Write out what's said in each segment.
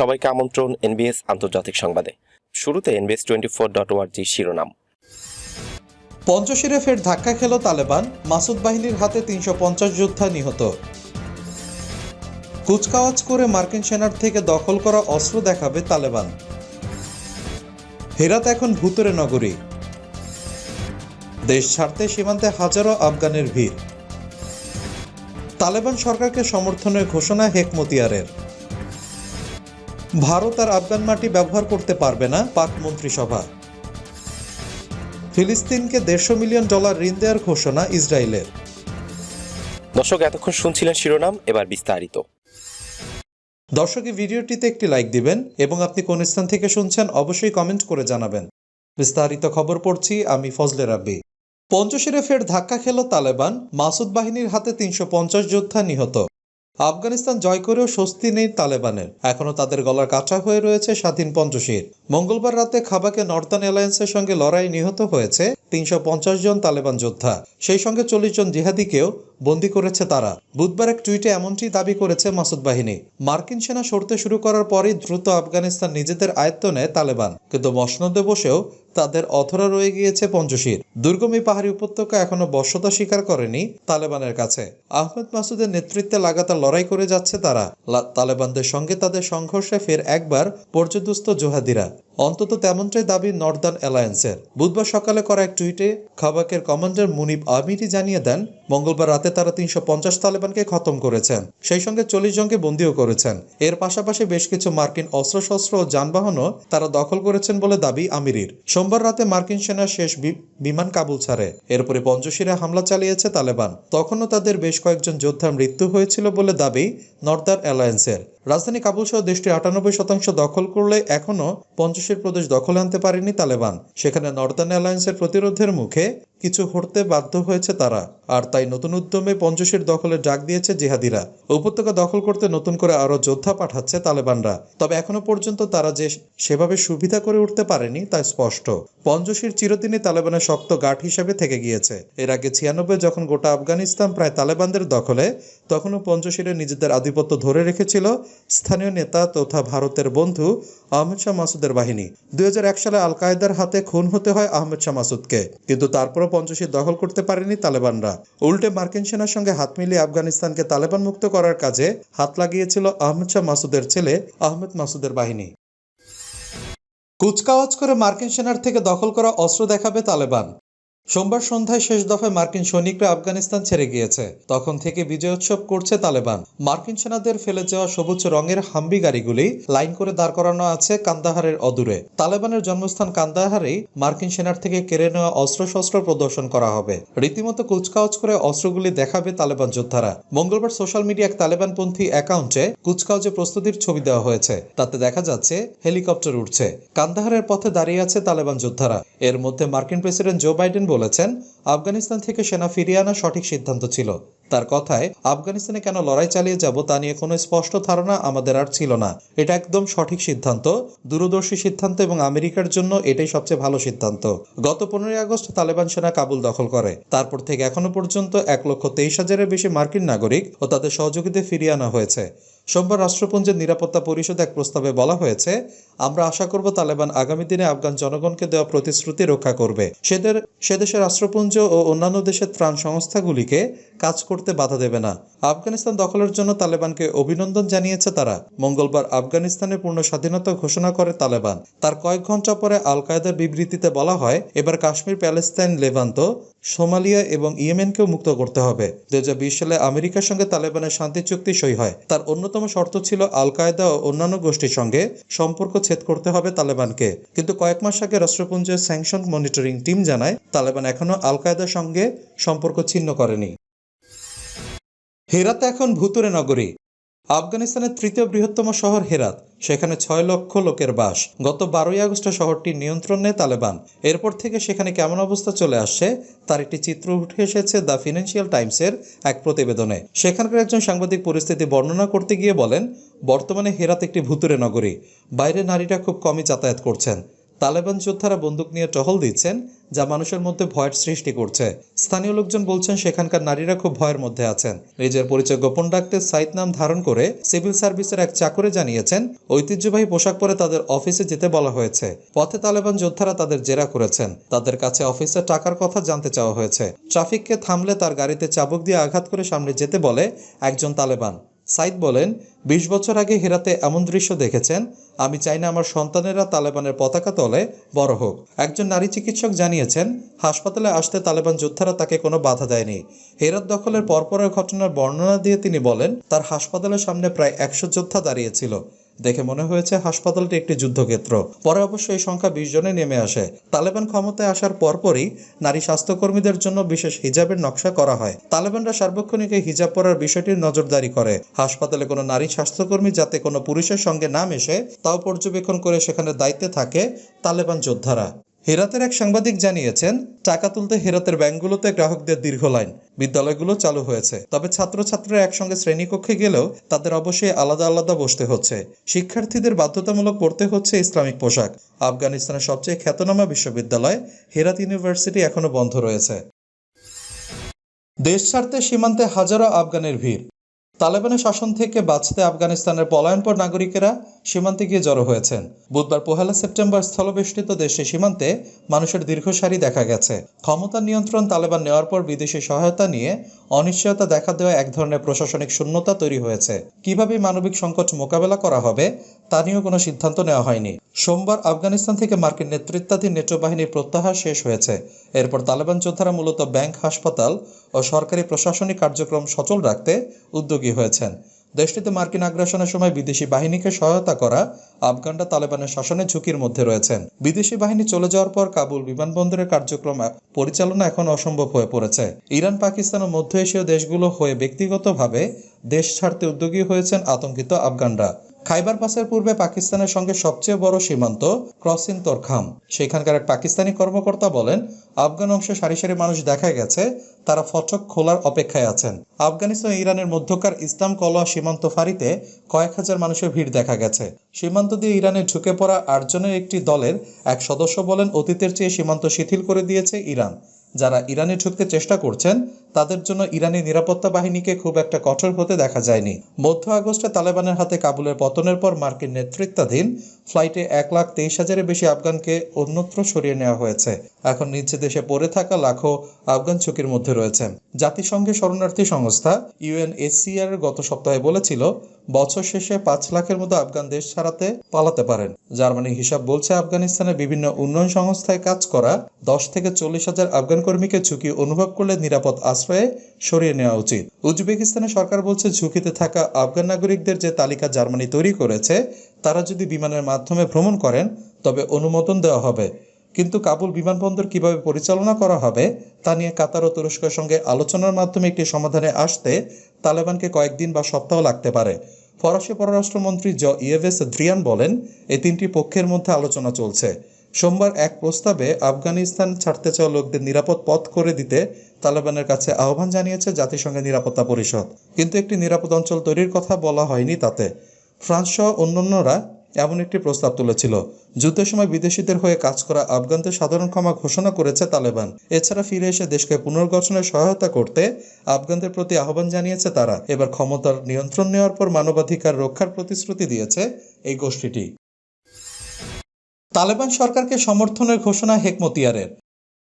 সবাইকে আমন্ত্রণ এনবিএস আন্তর্জাতিক সংবাদে। শুরুতে এনবিএস টোয়েন্টি ফোর ডট শিরোনাম। পঞ্চশিরে ফের ধাক্কা খেল তালেবান, মাসুদ বাহিনীর হাতে তিনশো পঞ্চাশ যোদ্ধা নিহত। কুচকাওয়াজ করে মার্কিন সেনার থেকে দখল করা অস্ত্র দেখাবে তালেবান। হেরাত এখন ভূতরে নগরী। দেশ ছাড়তে সীমান্তে হাজারো আফগানের ভিড়। তালেবান সরকারকে সমর্থনের ঘোষণা হেকমতিয়ারের। ভারত আর আফগান মাটি ব্যবহার করতে পারবে না পাক মন্ত্রিসভা। ফিলিস্তিনকে দেড়শো মিলিয়ন ডলার ঋণ দেওয়ার ঘোষণা ইসরায়েলের। দর্শক এতক্ষণ শুনছিলেন শিরোনাম এবার বিস্তারিত। দর্শক এই ভিডিওটিতে একটি লাইক দিবেন এবং আপনি কোন স্থান থেকে শুনছেন অবশ্যই কমেন্ট করে জানাবেন। বিস্তারিত খবর পড়ছি আমি ফজলে রাব্বি। পঞ্চশিরে ফের ধাক্কা খেল তালেবান মাসুদ বাহিনীর হাতে তিনশো পঞ্চাশ যোদ্ধা নিহত। আফগানিস্তান জয় করেও স্বস্তি নেই তালেবানের। এখনও তাদের গলার কাঁচা হয়ে রয়েছে স্বাধীন পঞ্চশীর। মঙ্গলবার রাতে খাবাকে নর্দার্ন অ্যালায়েন্সের সঙ্গে লড়াই নিহত হয়েছে তিনশো পঞ্চাশ জন তালেবান যোদ্ধা। সেই সঙ্গে চল্লিশ জন জিহাদিকেও বন্দি করেছে তারা। বুধবার এক টুইটে এমনটি দাবি করেছে মাসুদ বাহিনী। মার্কিন সেনা সরতে শুরু করার পরই দ্রুত আফগানিস্তান নিজেদের আয়ত্ত নেয় তালেবান। কিন্তু মসনদে বসেও তাদের অথরা রয়ে গিয়েছে পঞ্চশীর দুর্গম পাহাড়ি উপত্যকা এখনও বর্ষতা স্বীকার করেনি তালেবানের কাছে। আহমেদ মাসুদের নেতৃত্বে লাগাতার লড়াই করে যাচ্ছে তারা। তালেবানদের সঙ্গে তাদের সংঘর্ষে ফের একবার পর্যদুস্ত জোহাদিরা। অন্তত তেমনটাই দাবি নর্দার্ন অ্যালায়েন্সের। বুধবার সকালে করা এক টুইটে খাবাকের কমান্ডার মুনিব আমিরি জানিয়ে দেন, মঙ্গলবার রাতে তারা তিনশো পঞ্চাশ তালেবানকে খতম করেছেন। সেই সঙ্গে চল্লিশ জনকে বন্দিও করেছেন। এর পাশাপাশি বেশ কিছু মার্কিন অস্ত্রশস্ত্র ও যানবাহনও তারা দখল করেছেন বলে দাবি আমিরির। সোমবার রাতে মার্কিন সেনার শেষ বিমান কাবুল ছাড়ে। এরপরে পঞ্চশিরে হামলা চালিয়েছে তালেবান। তখনও তাদের বেশ কয়েকজন যোদ্ধার মৃত্যু হয়েছিল বলে দাবি নর্দার্ন অ্যালায়েন্সের। রাজধানী কাবুল সহ দেশটির আটানব্বই শতাংশ দখল করলে এখনও পঞ্চশীর প্রদেশ দখলে আনতে পারেনি তালেবান। সেখানে নর্দার্ন অ্যালায়েন্সের প্রতিরোধের মুখে কিছু হরতে বাধ্য হয়েছে তারা। আর তাই নতুন উদ্যমে পঞ্চশীর দখলে ডাক দিয়েছে জিহাদিরা। উপত্যকা দখল করতে নতুন করে আরও যোদ্ধা পাঠাচ্ছে তালেবানরা। তবে এখনও পর্যন্ত তারা যে সেভাবে সুবিধা করে উঠতে পারেনি তা স্পষ্ট। পঞ্চশীর চিরদিনই তালেবানের শক্ত গাঠ হিসেবে থেকে গিয়েছে। এর আগে ছিয়ানব্বই যখন গোটা আফগানিস্তান প্রায় তালেবানদের দখলে, তখনও পঞ্চশীরে নিজেদের আধিপত্য ধরে রেখেছিল স্থানীয় নেতা তথা ভারতের বন্ধু আহমেদ শাহ মাসুদের বাহিনী। দুই হাজার এক সালে আল কায়েদার হাতে খুন হতে হয় আহমেদ শাহ মাসুদকে। কিন্তু তারপরও পঞ্চশীর দখল করতে পারেনি তালেবানরা। উল্টে মার্কিন সেনার সঙ্গে হাত মিলিয়ে আফগানিস্তানকে তালেবান মুক্ত করার কাজে হাত লাগিয়েছিল আহমেদ শাহ মাসুদের ছেলে আহমেদ মাসুদের বাহিনী। কুচকাওয়াজ করে মার্কিন সেনার থেকে দখল করা অস্ত্র দেখাবে তালেবান। সোমবার সন্ধ্যায় শেষ দফায় মার্কিন সৈনিকরা আফগানিস্তান ছেড়ে গিয়েছে। তখন থেকে বিজয় উৎসব করছে তালেবান। মার্কিন সেনাদের ফেলে যাওয়া সবুজ রঙের হাম্বি গাড়িগুলি লাইন করে দাঁড় করানো আছে কান্দাহারের অদূরে। তালেবানের জন্মস্থান কান্দাহারেই মার্কিন সেনার থেকে কেড়ে নেওয়া অস্ত্রশস্ত্র প্রদর্শন করা হবে। রীতিমতো কুচকাওয়াজ করে অস্ত্রগুলি দেখাবে তালেবান যোদ্ধারা। মঙ্গলবার সোশ্যাল মিডিয়া এক তালেবানপন্থী অ্যাকাউন্টে কুচকাওয়াজে প্রস্তুতির ছবি দেওয়া হয়েছে। তাতে দেখা যাচ্ছে, হেলিকপ্টার উঠছে কান্দাহারের পথে দাঁড়িয়ে আছে তালেবান যোদ্ধারা। এর মধ্যে মার্কিন প্রেসিডেন্ট জো বাইডেন বলেছেন আফগানিস্তান থেকে সেনা ফিরিয়ে আনা সঠিক সিদ্ধান্ত ছিল। তার কথায়, আফগানিস্তানে কেন লড়াই চালিয়ে যাব তা নিয়ে কোনো স্পষ্ট ধারণা আমাদের আর ছিল না। এটা একদম সঠিক সিদ্ধান্ত। দূরদর্শী সিদ্ধান্ত এবং আমেরিকার জন্য এটাই সবচেয়ে ভালো সিদ্ধান্ত। গত পনেরোই আগস্ট তালেবান সেনা কাবুল দখল করে। তারপর থেকে এখনও পর্যন্ত এক লক্ষ তেইশ হাজারের বেশি মার্কিন নাগরিক ও তাদের সহযোগীদের ফিরিয়ে আনা হয়েছে। সোমবার রাষ্ট্রপুঞ্জের নিরাপত্তা পরিষদ এক প্রস্তাবে বলা হয়েছে, আমরা আশা করব তালেবান আগামী দিনে আফগান জনগণকে দেওয়া প্রতিশ্রুতি রক্ষা করবে। সেদের সে দেশের রাষ্ট্রপুঞ্জ ও অন্যান্য দেশের ত্রাণ সংস্থাগুলিকে কাজ করতে বাধা দেবে না। আফগানিস্তান দখলের জন্য তালেবানকে অভিনন্দন জানিয়েছে তারা। মঙ্গলবার আফগানিস্তানের পূর্ণ স্বাধীনতা ঘোষণা করে তালেবান। তার কয়েক ঘণ্টা পরে আল কায়দার বিবৃতিতে বলা হয়, এবার কাশ্মীর, প্যালেস্তাইন লেভান্ত সোমালিয়া এবং ইয়েমেনকেও মুক্ত করতে হবে। দু সালে আমেরিকার সঙ্গে তালেবানের শান্তি চুক্তি সই হয়। তার অন্যতম শর্ত ছিল আল কায়দা ও অন্যান্য গোষ্ঠীর সঙ্গে সম্পর্ক ছেদ করতে হবে তালেবানকে। কিন্তু কয়েক মাস আগে রাষ্ট্রপুঞ্জের স্যাংশন মনিটরিং টিম জানায়, তালেবান এখনও আল কায়দার সঙ্গে সম্পর্ক ছিন্ন করেনি। হেরাত এখন ভুতুরে নগরী। আফগানিস্তানের তৃতীয় বৃহত্তম শহর হেরাত। সেখানে ছয় লক্ষ লোকের বাস। গত বারোই আগস্ট শহরটির নিয়ন্ত্রণ নেয় তালেবান। এরপর থেকে সেখানে কেমন অবস্থা চলে আসছে, তার একটি চিত্র উঠে এসেছে দ্য ফিনান্সিয়াল টাইমসের এক প্রতিবেদনে। সেখানকার একজন সাংবাদিক পরিস্থিতি বর্ণনা করতে গিয়ে বলেন, বর্তমানে হেরাত একটি ভুতুরে নগরী। বাইরে নারীরা খুব কমই যাতায়াত করছেন। তালেবান যোদ্ধারা বন্দুক নিয়ে টহল দিচ্ছেন, যা মানুষের মধ্যে ভয়ের সৃষ্টি করছে। স্থানীয় লোকজন বলছেন, সেখানকার নারীরা খুব ভয়ের মধ্যে আছেন। নিজের পরিচয় গোপন রাখতে সাইদ নাম ধারণ করে সিভিল সার্ভিসের এক চাকরে জানিয়েছেন, ঐতিহ্যবাহী পোশাক পরে তাদের অফিসে যেতে বলা হয়েছে। পথে তালেবান যোদ্ধারা তাদের জেরা করেছেন। তাদের কাছে অফিসে টাকার কথা জানতে চাওয়া হয়েছে। ট্রাফিককে থামলে তার গাড়িতে চাবুক দিয়ে আঘাত করে সামনে যেতে বলে একজন তালেবান। সাইদ বলেন, বিশ বছর আগে হেরাতে এমন দৃশ্য দেখেছেন। আমি চাই না আমার সন্তানেরা তালেবানের পতাকা তলে বড় হোক। একজন নারী চিকিৎসক জানিয়েছেন, হাসপাতালে আসতে তালেবান যোদ্ধারা তাকে কোনো বাধা দেয়নি। হেরাত দখলের পরপরের ঘটনার বর্ণনা দিয়ে তিনি বলেন, তার হাসপাতালের সামনে প্রায় একশো যোদ্ধা দাঁড়িয়েছিল দেখে মনে হয়েছে হাসপাতালটি একটি যুদ্ধক্ষেত্র। পরে অবশ্য এই সংখ্যা বিশ জনে নেমে আসে। তালেবান ক্ষমতায় আসার পরপরই নারী স্বাস্থ্যকর্মীদের জন্য বিশেষ হিজাবের নকশা করা হয়। তালেবানরা সার্বক্ষণিক এই হিজাব পরার বিষয়টির নজরদারি করে। হাসপাতালে কোনো নারী স্বাস্থ্যকর্মী যাতে কোনো পুরুষের সঙ্গে না মেশে, তাও পর্যবেক্ষণ করে সেখানে দায়িত্বে থাকে তালেবান যোদ্ধারা। হেরাতের এক সাংবাদিক জানিয়েছেন, টাকা তুলতে হেরাতের ব্যাংকগুলোতে গ্রাহকদের দীর্ঘ লাইন। বিদ্যালয়গুলো চালু হয়েছে। তবে ছাত্রছাত্রীরা একসঙ্গে শ্রেণীকক্ষে গেলেও তাদের অবশ্যই আলাদা আলাদা বসতে হচ্ছে। শিক্ষার্থীদের বাধ্যতামূলক পড়তে হচ্ছে ইসলামিক পোশাক। আফগানিস্তানের সবচেয়ে খ্যাতনামা বিশ্ববিদ্যালয়, হেরাত ইউনিভার্সিটি এখনও বন্ধ রয়েছে। দেশ ছাড়তে সীমান্তে হাজারো আফগানের ভিড়। তালেবানের শাসন থেকে বাঁচতে আফগানিস্তানের পলায়নপর নাগরিকেরা সীমান্তে গিয়ে জড়ো হয়েছেন। বুধবার পহেলা সেপ্টেম্বর স্থলবেষ্টিত দেশে সীমান্তে মানুষের দীর্ঘ সারি দেখা গেছে। ক্ষমতা নিয়ন্ত্রণ তালেবান নেওয়ার পর বিদেশি সহায়তা নিয়ে অনিশ্চয়তা দেখা দেওয়া এক ধরনের প্রশাসনিক শূন্যতা তৈরি হয়েছে। কীভাবে মানবিক সংকট মোকাবেলা করা হবে, তা নিয়েও কোনো সিদ্ধান্ত নেওয়া হয়নি। সোমবার আফগানিস্তান থেকে মার্কিন নেতৃত্বাধীন নেটো বাহিনীর প্রত্যাহার শেষ হয়েছে। এরপর তালেবান যোদ্ধারা মূলত ব্যাংক, হাসপাতাল ও সরকারি প্রশাসনিক কার্যক্রম সচল রাখতে উদ্যোগী হয়েছেন। দেশটিতে মার্কিন আগ্রাসনের সময় বিদেশি বাহিনীকে সহায়তা করা আফগানরা তালেবানের শাসনে ঝুঁকির মধ্যে রয়েছেন। বিদেশি বাহিনী চলে যাওয়ার পর কাবুল বিমানবন্দরের কার্যক্রম পরিচালনা এখন অসম্ভব হয়ে পড়েছে। ইরান, পাকিস্তান ও মধ্য এশীয় দেশগুলো হয়ে ব্যক্তিগতভাবে দেশ ছাড়তে উদ্যোগী হয়েছেন আতঙ্কিত আফগানরা। খাইবার পাসের পূর্বে পাকিস্তানের সঙ্গে সবচেয়ে বড় সীমান্ত ক্রসিন তোরখাম। সেখানকার এক পাকিস্তানি কর্মকর্তা বলেন, আফগান অংশে সারি সারি মানুষ দেখা গেছে, তারা ফটক খোলার অপেক্ষায় আছেন। আফগানিস্তান ইরানের মধ্যকার ইসলাম কলোয়া সীমান্ত ফাঁড়িতে কয়েক হাজার মানুষের ভিড় দেখা গেছে। সীমান্ত দিয়ে ইরানে ঢুকে পড়া আটজনের একটি দলের এক সদস্য বলেন, অতীতের চেয়ে সীমান্ত শিথিল করে দিয়েছে ইরান। যারা ইরানে ঢুকতে চেষ্টা করছেন, তাদের জন্য ইরানি নিরাপত্তা বাহিনীকে খুব একটা কঠোর হতে দেখা যায়নি। মধ্য আগস্টে তালেবানের হাতে কাবুলের পতনের পর মার্কিন নেতৃত্বাধীন ফ্লাইটে এক লাখ তেইশ হাজারের বেশি আফগানকে অন্যত্র সরিয়ে নেওয়া হয়েছে। এখন নিচে দেশে পড়ে থাকা লাখো আফগান ঝুঁকির মধ্যে রয়েছেন জাতিসংঘের শরণার্থী সংস্থা ইউএনএসসিআর গত সপ্তাহে বলেছিল বছর শেষে পাঁচ লাখের মতো আফগান দেশ ছাড়াতে পালাতে পারেন। জার্মানির হিসাব বলছে আফগানিস্তানের বিভিন্ন উন্নয়ন সংস্থায় কাজ করা দশ থেকে চল্লিশ হাজার আফগান কর্মীকে ঝুঁকি অনুভব করলে নিরাপদ আশ্রয়ে সরিয়ে নেওয়া উচিত। উজবেকিস্তানের সরকার বলছে, ঝুঁকিতে থাকা আফগান নাগরিকদের যে তালিকা জার্মানি তৈরি করেছে, তারা যদি বিমানের মাধ্যমে ভ্রমণ করেন, তবে অনুমোদন দেওয়া হবে। কিন্তু কাবুল বিমানবন্দর কীভাবে পরিচালনা করা হবে, তা নিয়ে কাতার ও তুরস্কের সঙ্গে আলোচনার মাধ্যমে একটি সমাধানে আসতে তালেবানকে কয়েকদিন বা সপ্তাহ লাগতে পারে। ফরাসি পররাষ্ট্রমন্ত্রী জ ইয়েভেস দ্রিয়ান বলেন, এই তিনটি পক্ষের মধ্যে আলোচনা চলছে। সোমবার এক প্রস্তাবে আফগানিস্তান ছাড়তে চাওয়া লোকদের নিরাপদ পথ করে দিতে তালেবানের কাছে আহ্বান জানিয়েছে জাতিসংঘের নিরাপত্তা পরিষদ। কিন্তু একটি নিরাপদ অঞ্চল তৈরির কথা বলা হয়নি তাতে। ফ্রান্স সহ অন্যান্যরা এমন একটি প্রস্তাব তুলেছিল। যুদ্ধের সময় বিদেশিদের হয়ে কাজ করা আফগানদের সাধারণ ক্ষমা ঘোষণা করেছে তালেবান। এছাড়া ফিরে এসে দেশকে পুনর্গঠনে সহায়তা করতে আফগানদের প্রতি আহ্বান জানিয়েছে তারা। এবার ক্ষমতার নিয়ন্ত্রণ নেওয়ার পর মানবাধিকার রক্ষার প্রতিশ্রুতি দিয়েছে এই গোষ্ঠীটি। তালেবান সরকারকে সমর্থনের ঘোষণা হেকমতিয়ারের।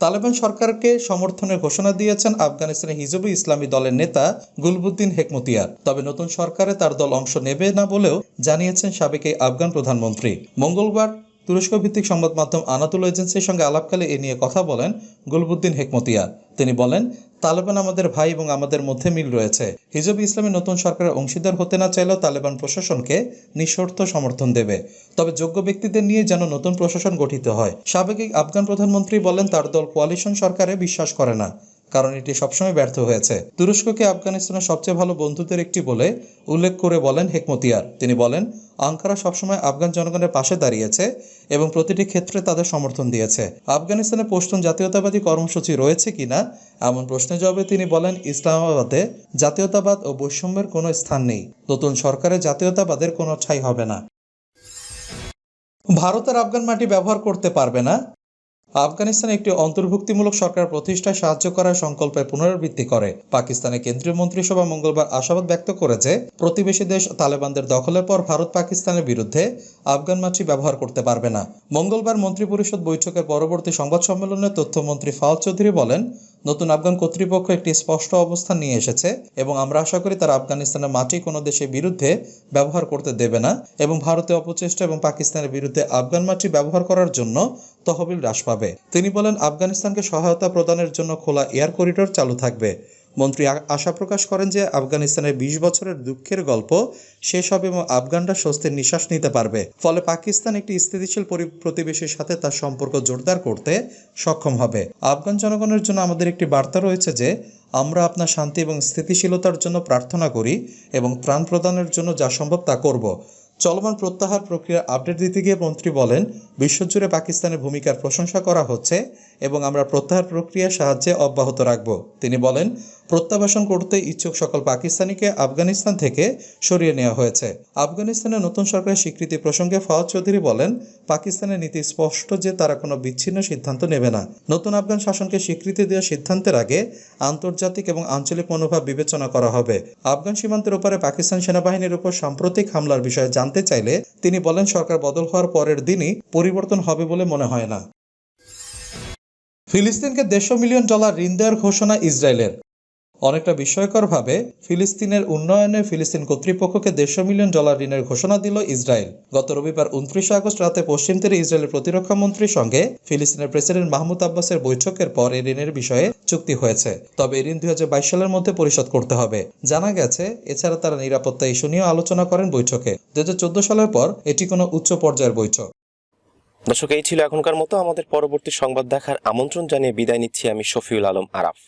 তালেবান সরকারকে সমর্থনের ঘোষণা দিয়েছেন আফগানিস্তানের হিজবু ইসলামী দলের নেতা গুলবুদ্দিন হেকমতিয়ার। তবে নতুন সরকারে তার দল অংশ নেবে না বলেও জানিয়েছেন সাবেক আফগান প্রধানমন্ত্রী। মঙ্গলবার তুরস্ক ভিত্তিক সংবাদ মাধ্যম আনাতুল এজেন্সির সঙ্গে আলাপকালে এ নিয়ে কথা বলেন গুলবুদ্দিন হেকমতিয়া। তিনি বলেন, তালেবান আমাদের ভাই এবং আমাদের মধ্যে মিল রয়েছে। হিজব ইসলামের নতুন সরকারের অংশীদার হতে না চাইলেও তালেবান প্রশাসনকে নিঃশর্ত সমর্থন দেবে। তবে যোগ্য ব্যক্তিদের নিয়ে যেন নতুন প্রশাসন গঠিত হয়। সাবেক আফগান প্রধানমন্ত্রী বলেন, তার দল কোয়ালিশন সরকারে বিশ্বাস করে না। কারণ এটি সবসময় ব্যর্থ হয়েছে। তুরস্ককে আফগানিস্তানের সবচেয়ে ভালো বন্ধুদের একটি বলে উল্লেখ করে বলেন হেকমতিয়ার। তিনি বলেন, আঙ্কারা সবসময় আফগান জনগণের পাশে দাঁড়িয়েছে এবং প্রতিটি ক্ষেত্রে তাদের সমর্থন দিয়েছে। আফগানিস্তানে পশতুন জাতীয়তাবাদী কর্মসূচি রয়েছে কিনা এমন প্রশ্নের জবাবে তিনি বলেন, ইসলামাবাদে জাতীয়তাবাদ ও বৈষম্যের কোনো স্থান নেই। নতুন সরকারে জাতীয়তাবাদের কোনো ছাই হবে না। ভারতের আফগান মাটি ব্যবহার করতে পারবে না। আফগানিস্তান একটি অন্তর্ভুক্তিমূলক সরকার প্রতিষ্ঠায় সাহায্য করার সংকল্পের পুনরাবৃত্তি করে। পাকিস্তানের কেন্দ্রীয় মন্ত্রিসভা মঙ্গলবার আশাবাদ ব্যক্ত করেছে প্রতিবেশী দেশ তালেবানদের দখলের পর ভারত পাকিস্তানের বিরুদ্ধে আফগান মাটি ব্যবহার করতে পারবে না। মঙ্গলবার মন্ত্রিপরিষদ বৈঠকের পরবর্তী সংবাদ সম্মেলনে তথ্যমন্ত্রী ফাওয়াদ চৌধুরী বলেন, নতুন আফগান কর্তৃপক্ষ একটি স্পষ্ট অবস্থান নিয়ে এসেছে এবং আমরা আশা করি তারা আফগানিস্তানের মাটি কোনো দেশের বিরুদ্ধে ব্যবহার করতে দেবে না এবং ভারতে অপচেষ্টা এবং পাকিস্তানের বিরুদ্ধে আফগান মাটি ব্যবহার করার জন্য তহবিল হ্রাস পাবে। তিনি বলেন, আফগানিস্তানকে সহায়তা প্রদানের জন্য খোলা এয়ার করিডোর চালু থাকবে। মন্ত্রী আশা প্রকাশ করেন যে আফগানিস্তানের বিশ বছরের দুঃখের গল্প শেষ হবে এবং আফগানরা স্বস্তির নিঃশ্বাস নিতে পারবে। ফলে পাকিস্তান একটি স্থিতিশীল পরি- প্রতিবেশীর সাথে তার সম্পর্ক জোরদার করতে সক্ষম হবে। আফগান জনগণের জন্য আমাদের একটি বার্তা রয়েছে যে, আমরা আপনার শান্তি এবং স্থিতিশীলতার জন্য প্রার্থনা করি এবং ত্রাণ প্রদানের জন্য যা সম্ভব তা করব। চলমান প্রত্যাহার প্রক্রিয়া আপডেট দিতে গিয়ে মন্ত্রী বলেন, বিশ্বজুড়ে পাকিস্তানের ভূমিকার প্রশংসা করা হচ্ছে এবং আমরা প্রত্যাহার প্রক্রিয়ার সাহায্যে অব্যাহত রাখব। তিনি বলেন প্রত্যাবাসন করতে ইচ্ছুক সকল পাকিস্তানিকে আফগানিস্তান থেকে সরিয়ে নেওয়া হয়েছে। আফগানিস্তানের নতুন সরকারের স্বীকৃতি প্রসঙ্গে ফাওয়াদ চৌধুরী বলেন, পাকিস্তানের নীতি স্পষ্ট যে তারা কোনো বিচ্ছিন্ন সিদ্ধান্ত নেবে না। নতুন আফগান শাসনকে স্বীকৃতি দেওয়ার সিদ্ধান্তের আগে আন্তর্জাতিক এবং আঞ্চলিক মনোভাব বিবেচনা করা হবে। আফগান সীমান্তের উপরে পাকিস্তান সেনাবাহিনীর উপর সাম্প্রতিক হামলার বিষয়ে জানতে চাইলে তিনি বলেন, সরকার বদল হওয়ার পরের দিনই পরিবর্তন হবে বলে মনে হয় না। ফিলিস্তিনকে দেড়শো মিলিয়ন ডলার ঋণ দেওয়ার ঘোষণা ইসরায়েলের। অনেকটা বিস্ময়করভাবে ফিলিস্তিনের উন্নয়নে ফিলিস্তিন কর্তৃপক্ষকে দেড়শো মিলিয়ন ডলার ঋণের ঘোষণা দিল ইসরায়েল। গত রবিবার উনত্রিশে আগস্ট রাতে পশ্চিম তীরে ইসরায়েলের প্রতিরক্ষা মন্ত্রীর সঙ্গে ফিলিস্তিনের প্রেসিডেন্ট মাহমুদ আব্বাসের বৈঠকের পর এই ঋণের বিষয়ে চুক্তি হয়েছে। তবে এই ঋণ দুই হাজার বাইশ সালের মধ্যে পরিশোধ করতে হবে। জানা গেছে, এছাড়া তারা নিরাপত্তা ইস্যু নিয়েও আলোচনা করেন বৈঠকে। দুই হাজার চোদ্দ সালের পর এটি কোনো উচ্চ পর্যায়ের বৈঠক। দর্শক, এই ছিল এখনকার মতো। আমাদের পরবর্তী সংবাদ দেখার আমন্ত্রণ জানিয়ে বিদায় নিচ্ছি আমি শফিউল আলম আরাফ।